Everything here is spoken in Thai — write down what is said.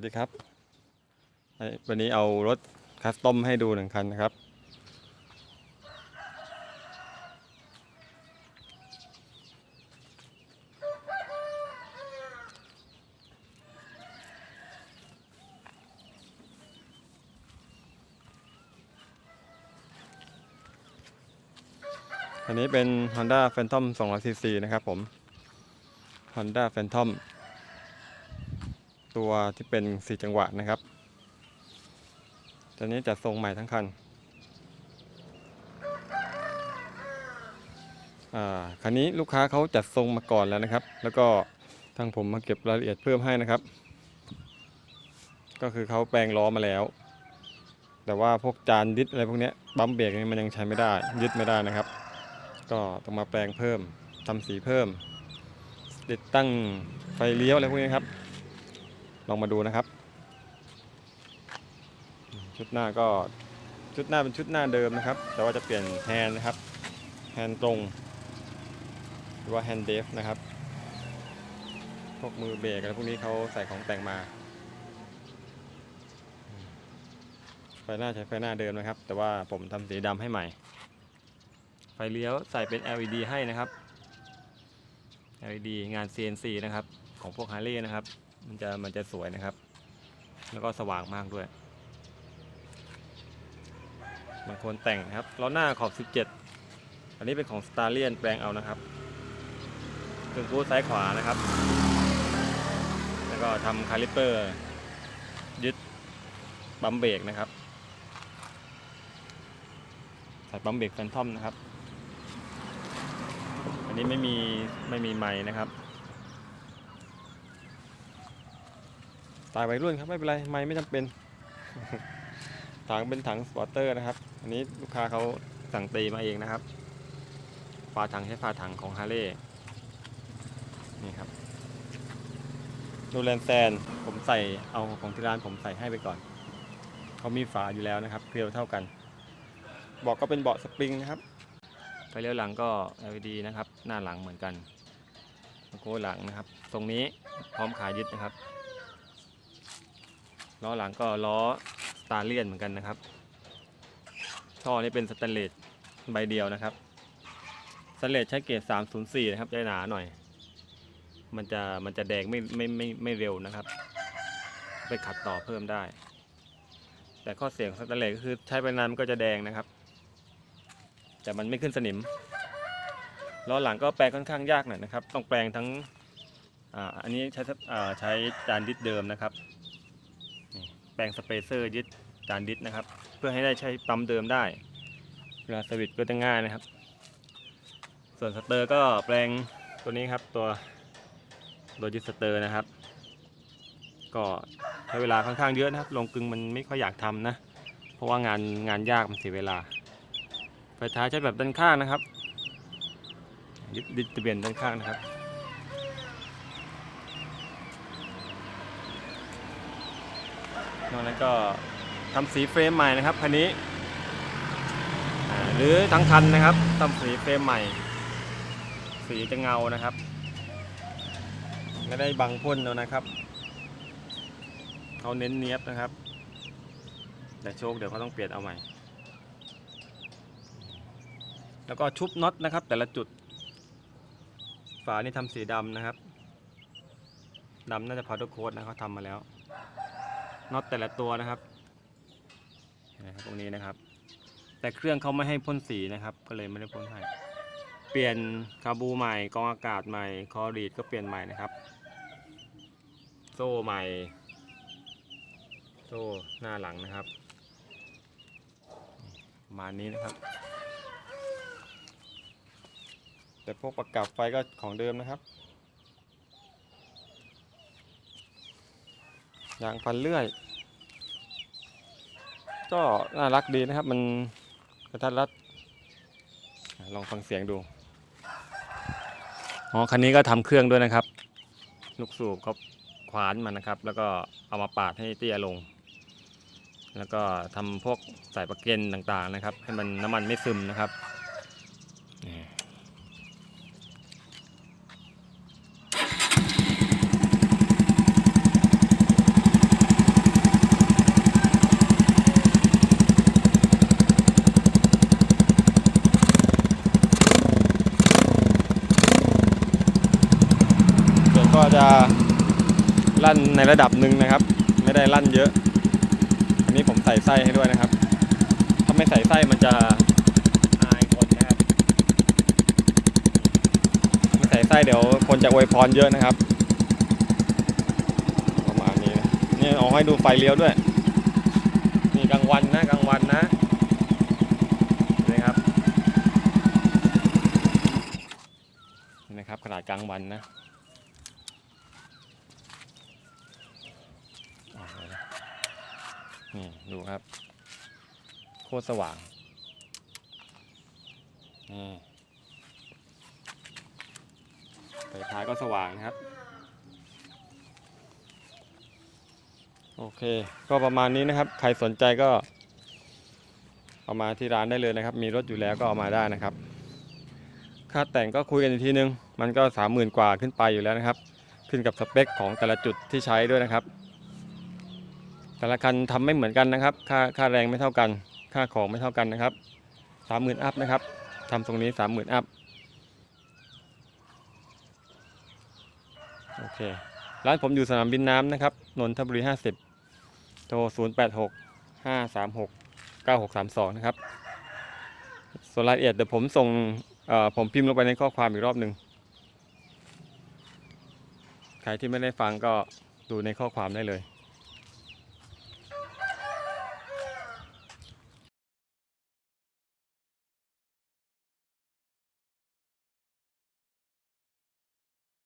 วัสดีครับ วันนี้เอารถคัสตอมให้ดูหนึ่งคันนะครับ อันนี้เป็น Honda Phantom 200cc นะครับผม Honda Phantom ตัวที่เป็น4จังหวะนะครับตัวนี้จะทรงใหม่ทั้งคันอ่าคันนี้ลูกค้าเขาจัดทรงมาก่อนแล้วนะครับ แล้วก็ทางผมมาเก็บรายละเอียดเพิ่มให้นะครับ ก็คือเขาแปลงล้อมาแล้ว แต่ว่าพวกจานยึดอะไรพวกนี้บัมเบรกนี่มันยังใช้ไม่ได้ยึดไม่ได้นะครับ ก็ต้องมาแปลงเพิ่มทำสีเพิ่ม ติดตั้งไฟเลี้ยวอะไรพวกนี้ครับ ลองมาดูนะครับ ชุดหน้าก็ชุดหน้าเป็นชุดหน้าเดิมนะครับ แต่ว่าจะเปลี่ยนแฮนด์นะครับ แฮนด์ตรง หรือว่าแฮนด์เดฟนะครับ พวกมือเบรกอะไรพวกนี้เขาใส่ของแต่งมา ไฟหน้าใช้ไฟหน้าเดิมนะครับ แต่ว่าผมทำสีดำให้ใหม่ ไฟเลี้ยวใส่เป็น LED ให้นะครับ LED งาน CNC นะครับ ของพวก Harley นะครับ มันจะมันจะสวยนะครับ แล้วก็สว่างมากด้วย บางคนแต่งนะครับล้อหน้าขอบ 17 อันนี้เป็นของ s t a r l i o n แปลงเอานะครับถึงกูซ้ายขวานะครับ แล้วก็ทำคาลิปเปอร์ ยึดบัมเบรกนะครับใส่บัมเบรกแฟนทอมนะครับ อันนี้ไม่มีไม่มีไม้นะครับ ตายวัยรุ่นครับไม่เป็นไรไม้ไม่จำเป็นถังเป็นถังสปอร์เตอร์นะครับ อันนี้ลูกค้าเขาสั่งตีมาเองนะครับฝาถังใช้ฝาถังของฮาร์เลย์นี่ครับดูแลนแซนผมใส่เอาของที่ร้านผมใส่ให้ไปก่อนเขามีฝาอยู่แล้วนะครับเกลียวเท่ากันเบอกก็เป็นเบาะสปริงนะครับไฟเลี้ยวหลังก็ LED นะครับ หน้าหลังเหมือนกันโก้หลังนะครับ ตรงนี้พร้อมขายยึดนะครับ ล้อหลังก็ล้อสตาร์เลียนเหมือนกันนะครับ ท่อนี้เป็นสแตนเลสใบเดียวนะครับสแตนเลสใช้เกรด304 นะครับจะหนาหน่อย มันจะมันจะแดงไม่ไม่ไม่ไม่เร็วนะครับ ไปขัดต่อเพิ่มได้ แต่ข้อเสียงสแตนเลสก็คือใช้ไปนานมันก็จะแดงนะครับ แต่มันไม่ขึ้นสนิม ล้อหลังก็แปลงค่อนข้างยากหน่อยนะครับ ต้องแปลงทั้ง อ่า อันนี้ใช้อ่าใช้จานดิสเดิมนะครับ ลงสเปเซอร์ยึดจานดิสนะครับ เพื่อให้ได้ใช้ปั๊มเดิมได้ เวลาสวิตช์ก็จะง่ายนะครับ ส่วนสเตอร์ก็แปลงตัวนี้ครับตัวโดยยึดสเตอร์นะครับ ก็ใช้เวลาค่อนข้างเยอะนะครับ ลงกึงมันไม่ค่อยอยากทำนะ เพราะว่างานงานยากมันเสียเวลา ไฟท้ายใช้แบบด้านข้างนะครับยึดดิทะเบียนด้านข้างนะครับ นอกนั้นก็ทำสีเฟรมใหม่นะครับคันนี้หรือทั้งคันนะครับทำสีเฟรมใหม่ สีจะเงานะครับไม่ได้บังพ่นแล้วนะครับเขาเน้นเนียบนะครับ แต่โชคเดี๋ยวเขาต้องเปลี่ยนเอาใหม่ แล้วก็ชุบน็อตนะครับ แต่ละจุด ฝานี่ทำสีดำนะครับดำน่าจะพาร์โค้ดนะเขาทำมาแล้ว น็อตแต่ละตัวนะครับนะครับตรงนี้นะครับ แต่เครื่องเขาไม่ให้พ่นสีนะครับ ก็เลยไม่ได้พ่นให้เปลี่ยนคาบูใหม่กองอากาศใหม่คอรีดก็เปลี่ยนใหม่นะครับ โซ่ใหม่ โซ่หน้าหลังนะครับประมาณนี้นะครับ แต่พวกประกับไฟก็ของเดิมนะครับ ยางฟันเลื่อย ก็น่ารักดีนะครับ มันกระทัดรัด ลองฟังเสียงดู อ๋อ คันนี้ก็ทำเครื่องด้วยนะครับ ลูกสูบเขาขวานมันนะครับ แล้วก็เอามาปาดให้เตี้ยลง แล้วก็ทำพวกสายประเก็นต่างๆนะครับ ให้มันน้ำมันไม่ซึมนะครับนี่ ก็จะลั่นในระดับหนึ่งนะครับ ไม่ได้ลั่นเยอะ อันนี้ผมใส่ไส้ให้ด้วยนะครับ ถ้าไม่ใส่ไส้มันจะอายคนนะครับไม่ใส่ไส้เดี๋ยวคนจะอวยพรเยอะนะครับประมาณนี้นะนี่เอาให้ดูไฟเลี้ยวด้วยนี่กลางวันนะกลางวันนะนี่ครับนี่นะครับขนาดกลางวันนะอ่าเดี๋ยวนะ นี่ดูครับ โคตรสว่าง นี่ไฟท้ายก็สว่างนะครับ โอเค ก็ประมาณนี้นะครับ ใครสนใจก็ เอามาที่ร้านได้เลยนะครับ มีรถอยู่แล้วก็เอามาได้นะครับ ค่าแต่งก็คุยกันอีกทีนึง มันก็สามหมื่นกว่าขึ้นไปอยู่แล้วนะครับ ขึ้นกับสเปคของแต่ละจุดที่ใช้ด้วยนะครับ แต่ละคันทำไม่เหมือนกันนะครับ ค่าค่าแรงไม่เท่ากัน ค่าของไม่เท่ากันนะครับสามหมื่นอัพนะครับทำตรงนี้สามหมื่นอัพโอเคร้านผมอยู่สนามบินน้ำนะครับนนทบุรี50โทร0 8 6 5 3 6 9 6 3 2นะครับส่วนรายละเอียดเดี๋ยวผมส่งผมพิมพ์ลงไปในข้อความอีกรอบหนึ่งใครที่ไม่ได้ฟังก็ดูในข้อความได้เลย